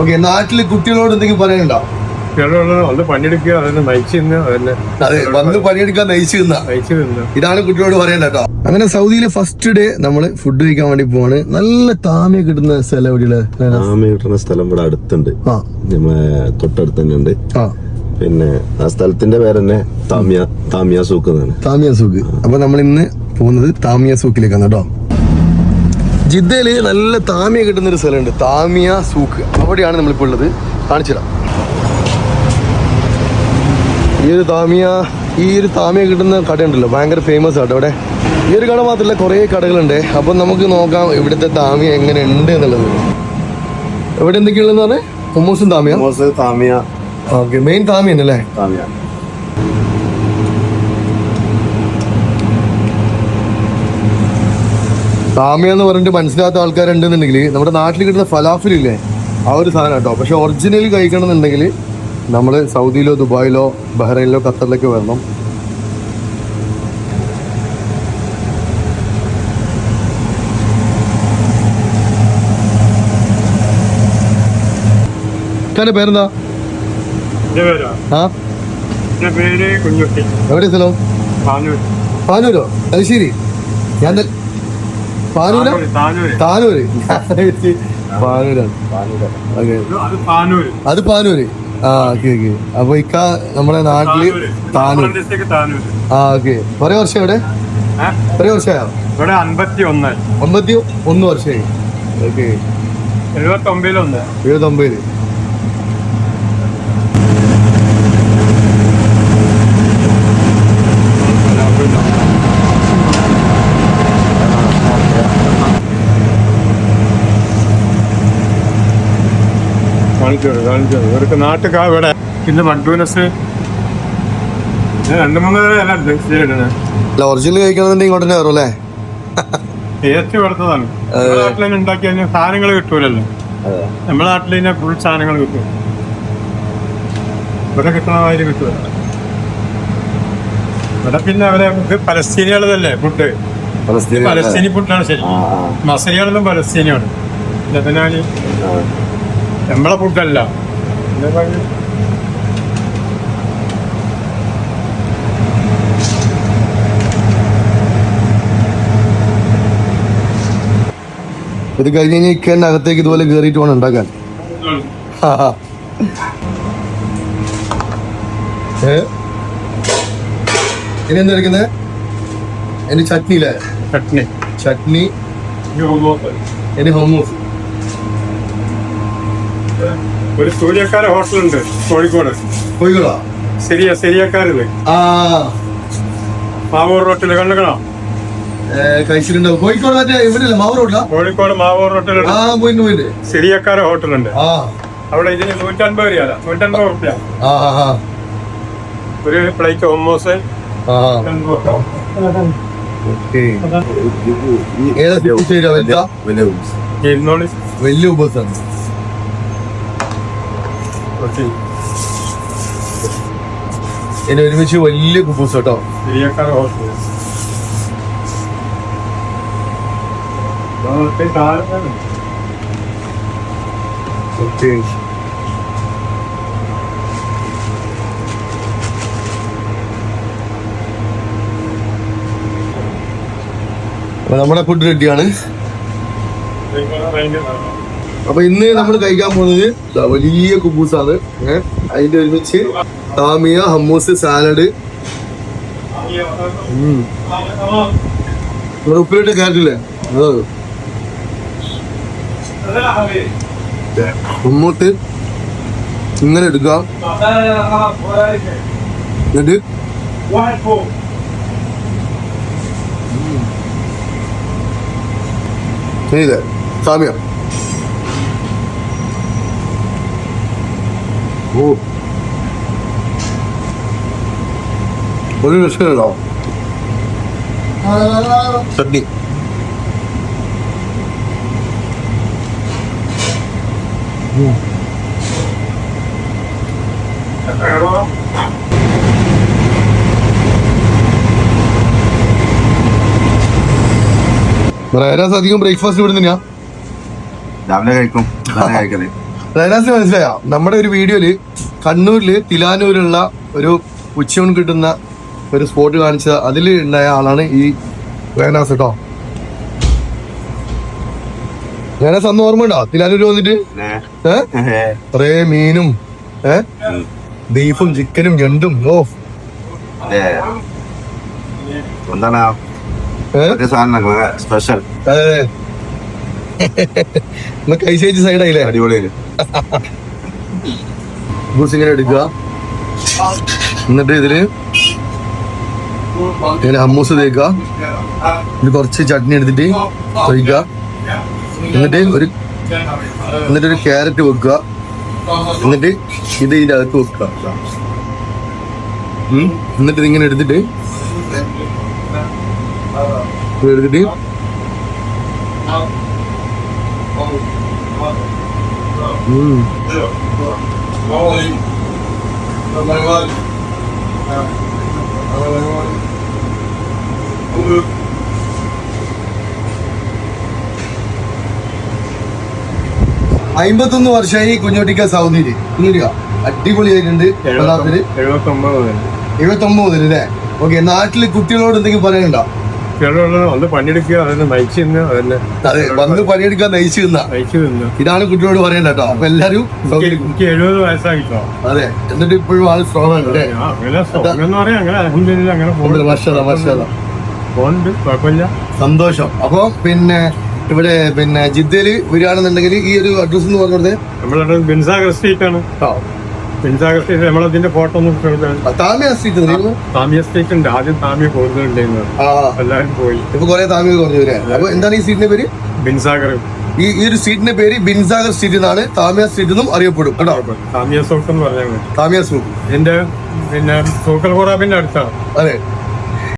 Okay നാട്ടിൽ കുട്ടികളോട് എന്തെങ്കിലും പറയാനുണ്ടോ? കുട്ടികളുള്ള ഒന്ന് പണിയെടുക്കുക അതെ വന്ന് പണിയെടുക്കാൻ നയിച്ചു നിന്ന. ഇതാണ് കുട്ടിയോട് പറയണ്ട കേട്ടോ. അങ്ങനെ സൗദിയിലെ ഫസ്റ്റ് ഡേ നമ്മൾ ഫുഡ് കഴിക്കാൻ വേണ്ടി പോവാണ്. നല്ല താമ കിട്ടുന്ന സ്ഥലം എവിടെയുള്ള താമ കിട്ടുന്ന സ്ഥലം ഇവിടെ അടുത്തുണ്ട്. നമ്മളെ തൊട്ടടുത്ത് തന്നെ ഉണ്ട് ആ. പിന്നെ ആ സ്ഥലത്തിന്റെ പേര് തന്നെ താമിയ താമിയ സൂക്ക് എന്നാണ്. താമിയ സൂക്ക്. അപ്പൊ നമ്മൾ ഇന്ന് പോകുന്നത് താമിയ സൂക്കിലേക്കാണ് കേട്ടോ. ജിദ്ദയിൽ നല്ല താമിയ കിട്ടുന്ന ഒരു സ്ഥലമുണ്ട്. താമിയ സൂക്ക്. അവിടെയാണ് നമ്മളിപ്പോൾ ഉള്ളത്. കാണിച്ചു തരാം ഈ ഒരു താമിയ ഈ ഒരു താമിയ കിട്ടുന്ന കടയുണ്ടല്ലോ. ഭയങ്കര ഫേമസ് ആട്ടോ അവിടെ. ഈ ഒരു കട മാത്രമല്ല കുറേ കടകളുണ്ട്. അപ്പം നമുക്ക് നോക്കാം ഇവിടുത്തെ താമിയ എങ്ങനെ ഉണ്ട് എന്നുള്ളത്. ഇവിടെ എന്തൊക്കെയുള്ളതെന്ന് പറഞ്ഞാൽ ഹുമ്മൂസും താമിയ? താമിയ. ഓക്കെ മെയിൻ താമിയ അല്ലേ താമിയ. സാമ്യ എന്ന് പറഞ്ഞിട്ട് മനസ്സിലാത്ത ആൾക്കാരുണ്ടെന്നുണ്ടെങ്കിൽ നമ്മുടെ നാട്ടിൽ കിട്ടുന്ന ഫലാഫിലില്ലേ? ആ ഒരു സാധനം കേട്ടോ. പക്ഷെ ഒറിജിനൽ കഴിക്കണം എന്നുണ്ടെങ്കിൽ നമ്മൾ സൗദിയിലോ ദുബായിലോ ബഹ്റൈനിലോ ഖത്തറിലൊക്കെ വരണം. ഇക്കാന്റെ പേരെന്താ? എവിടെ സ്ഥലം? പാനൂരോ? അത് ശരി. ഞാൻ പാനൂരാ? താനൂര് പാനൂരാണ്. അത് പാനൂര്. ആ ഓക്കെ ഓക്കെ. അപ്പൊ ഇക്ക നമ്മുടെ നാട്ടിൽ താനൂർ ആ ഓക്കെ. കൊറേ വർഷം ഇവിടെ കൊറേ വർഷമായോ? ഇവിടെ അൻപത്തി ഒന്ന് അമ്പത്തി ഒന്ന് വർഷമായി. ഓക്കെ. എഴുപത്തി ഒമ്പതിലൊന്ന് ഇവർക്ക് ഇവിടെ. പിന്നെ രണ്ട് മൂന്ന് അല്ല ഒറിജിനൽ കഴിക്കണമെന്നുണ്ടെങ്കിൽ ഇങ്ങോട്ട് തന്നെ വരും അല്ലേ? ടേസ്റ്റ് കൊടുത്തതാണ്. നമ്മുടെ നാട്ടിൽ തന്നെ ഉണ്ടാക്കി കഴിഞ്ഞാൽ സാധനങ്ങൾ കിട്ടൂലല്ലോ. നമ്മുടെ നാട്ടിൽ തന്നെ ഫുൾ സാധനങ്ങൾ കിട്ടും. ഇവിടെ കിട്ടണ മാതിരി കിട്ടുക ഇവിടെ പിന്നെ അവരെ പലസ്തീനികളതല്ലേ ഫുഡ് പലസ്തീനി ഫുഡാണ് ശരി. മസരിയാണെന്നും പലസ്തീനിയാണ് ലബനാനി. നമ്മളെ ഫുഡല്ല ഇത് കഴിഞ്ഞ് കഴിഞ്ഞാൽ ഇക്കന്നെ അകത്തേക്ക് ഇതുപോലെ കയറിയിട്ട് വേണം ഉണ്ടാക്കാൻ? ഇനി എന്താ എടുക്കുന്നത് ഇനി ചട്നി. ഇല്ലേ ചട്നി. ചട്നി. ഇനി ഹമ്മൂസ് ഒരു സൂര്യക്കാര ഹോട്ടലുണ്ട് കോഴിക്കോട്. കോഴിക്കോടാ? ശരിയാ ശരിയക്കാരില്ലേ ആ. മാവൂർ റോട്ടിൽ കണ്ടുക്കണോ കഴിച്ചിട്ടുണ്ടാവും. കോഴിക്കോട് മറ്റേ മാവൂർ മാവ് കോഴിക്കോട് മാവൂർ റോട്ടിൽ ആ പോയിന്റ് പോയിന്റ് ശരിയക്കാര ഹോട്ടലുണ്ട്. ആ. അവിടെ ഇതിന് നൂറ്റൻപത് രൂപ നൂറ്റൻപത് റുപ്യ. ഒരു പ്ലേറ്റ് ഹോമോസ്. ആ ഓക്കേ. ഏതാ ഇരുന്നോളി വലിയ ഉപസാണ് ഇനി ഒരുമിച്ച് വലിയ കുബൂസ് കേട്ടോ. നമ്മുടെ ഫുഡ് റെഡിയാണ് അപ്പൊ ഇന്ന് നമ്മൾ കഴിക്കാൻ പോകുന്നത് വലിയ കുബൂസാണ്. ഏഹ് അതിന്റെ ഒരുമിച്ച് താമിയ ഹമ്മൂസ് സാലഡ്. ഉപ്പിലിട്ട് കയറ്റില്ലേ ഹമ്മൂത്ത് ഇങ്ങനെ എടുക്കാം എന്നിട്ട് ചെയ്തേ സാമ്യ. ഓ ഒരു രക്ഷയുണ്ടോ ചട്നി വേറെ അധികം ബ്രേക്ക്ഫാസ്റ്റ് ഇവിടുന്ന് ഞാൻ രാവിലെ കഴിക്കും. കഴിക്കൽ. റൈനാസിന് മനസ്സിലായോ? നമ്മുടെ ഒരു വീഡിയോയിൽ കണ്ണൂരിൽ തിലാനൂരിലുള്ള ഒരു ഉച്ചയൂൺ കിട്ടുന്ന ഒരു സ്പോട്ട് കാണിച്ച അതിൽ ഉണ്ടായ ആളാണ് ഈ റൈനാസ് കേട്ടോ റൈനാസ് അന്ന് ഓർമ്മ ഉണ്ടോ? തിലാനൂര് വന്നിട്ട്? ഏ? കുറേ മീനും ബീഫും ചിക്കനും ഞണ്ടും ഓ. എന്താണ്? സ്പെഷ്യൽ. അതെ കൈശേച്ചി സൈഡായില്ലേ അടിപൊളി ബൂസ് ഇങ്ങനെ എടുക്കുക. എന്നിട്ട് ഇതിൽ ഇങ്ങനെ ഹമ്മൂസ് തേക്കുക. ഇത് കുറച്ച് ചട്നി എടുത്തിട്ട് ഒഴിക്കുക എന്നിട്ട് ഒരു എന്നിട്ട് ഒരു ക്യാരറ്റ് വെക്കുക. എന്നിട്ട് ഇത് ഇതിന്റെ അകത്ത് വെക്കുക. എന്നിട്ട് ഇതിങ്ങനെ എടുത്തിട്ട് ഇത് എടുത്തിട്ട് ഉം. അമ്പത്തൊന്ന് വർഷമായി കുഞ്ഞോട്ടിക്ക സൗന്ദര്യം. കുഞ്ഞോട്ടിക്ക അടിപൊളിയായിട്ടുണ്ട് ആയിട്ടുണ്ട് എഴുപത്തി ഒമ്പത് മുതൽ. എഴുപത്തി ഒമ്പത് മുതൽ അല്ലേ? ഓക്കെ നാട്ടിൽ കുട്ടികളോട് എന്തെങ്കിലും പറയാനുണ്ടോ? ഒന്ന് പണിയെടുക്കുക നയിച്ചു നിന്ന് അതിനെ അതെ വന്ന് പണിയെടുക്കാൻ നയിച്ചു നിന്ന നയിച്ചു നിന്ന് ഇതാണ് കുട്ടിയോട് പറയണ്ട കേട്ടോ. അപ്പൊ എല്ലാരും എനിക്ക് എനിക്ക് എഴുപത് വയസ്സായിട്ടോ. അതെ എന്നിട്ട് ഇപ്പോഴും ആൾ സ്ട്രോങ് ആണ് അല്ലേ? ആ, അങ്ങനെ പോകുന്നുണ്ട് കുഴപ്പമില്ല. സന്തോഷം. അപ്പൊ പിന്നെ ഇവിടെ പിന്നെ ജിദ്ദയിൽ വരികയാണെന്നുണ്ടെങ്കിൽ ഈ ഒരു അഡ്രസ് എന്ന് പറഞ്ഞത് നമ്മളുടെ ബിൻസാഗർ സ്ട്രീറ്റ് ആണ്. ബിൻസാഗർ സ്ട്രീറ്റ് നമ്മളതിന്റെ ഫോട്ടോ ഒന്ന്. താമിയ സ്ട്രീറ്റ്? താമിയ സ്ട്രീറ്റ് ഉണ്ട്. ആദ്യം താമിയ പോകുന്നുണ്ടായിരുന്നു എല്ലാവരും പോയി. ഇപ്പൊ കുറെ താമിയ കുറഞ്ഞു അപ്പൊ എന്താണ് ഈ സീറ്റിന്റെ പേര്? ബിൻസാഗർ. ഈ ഈ ഒരു സീറ്റിന്റെ പേര് ബിൻസാഗർ സ്ട്രീറ്റ് എന്നാണ് താമിയ സ്ട്രീറ്റ് എന്നും അറിയപ്പെടും. കേട്ടോ താമിയ സോക്ക് എന്ന് പറഞ്ഞാൽ താമിയ സൂക്ക്. എന്റെ പിന്നെ സൂക്കൽ ഹോറാബിന്റെ അടുത്താണ്. അതെ.